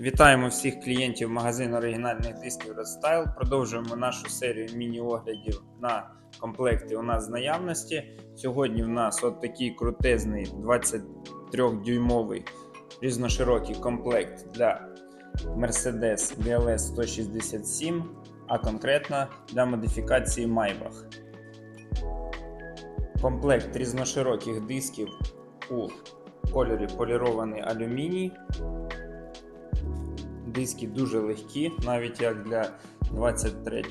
Вітаємо всіх клієнтів магазину оригінальних дисків Red Style. Продовжуємо нашу серію міні-оглядів на комплекти у нас з наявності. Сьогодні в нас от такий крутезний 23-дюймовий різноширокий комплект для Mercedes GLS 167, а конкретно для модифікації Maybach. Комплект різношироких дисків у кольорі полірований алюміній. Диски дуже легкі, навіть як для 23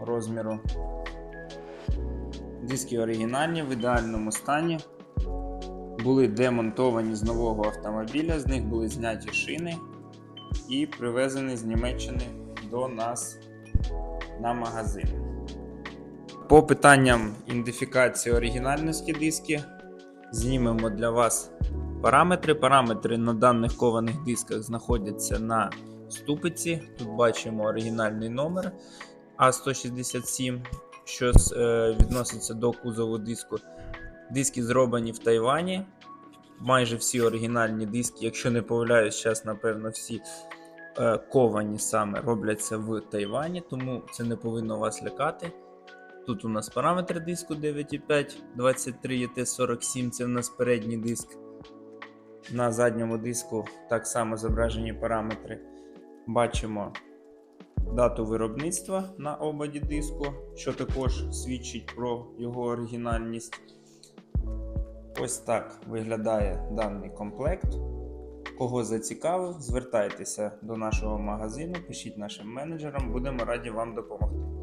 розміру. Диски оригінальні в ідеальному стані. Були демонтовані з нового автомобіля, з них були зняті шини і привезені з Німеччини до нас на магазин. По питанням ідентифікації оригінальності диски знімемо для вас параметри. Параметри на даних кованих дисках знаходяться на ступиці. Тут бачимо оригінальний номер А167, що е, відноситься до кузову диску. Диски зроблені в Тайвані. Майже всі оригінальні диски, якщо не помиляюсь, зараз, напевно, всі е, ковані саме робляться в Тайвані, тому це не повинно вас лякати. Тут у нас параметри диску 9,5, 23 ET47, це у нас передній диск. На задньому диску так само зображені параметри. Бачимо дату виробництва на ободі диску, що також свідчить про його оригінальність. Ось так виглядає даний комплект. Кого зацікавив, звертайтеся до нашого магазину, пишіть нашим менеджерам, будемо раді вам допомогти.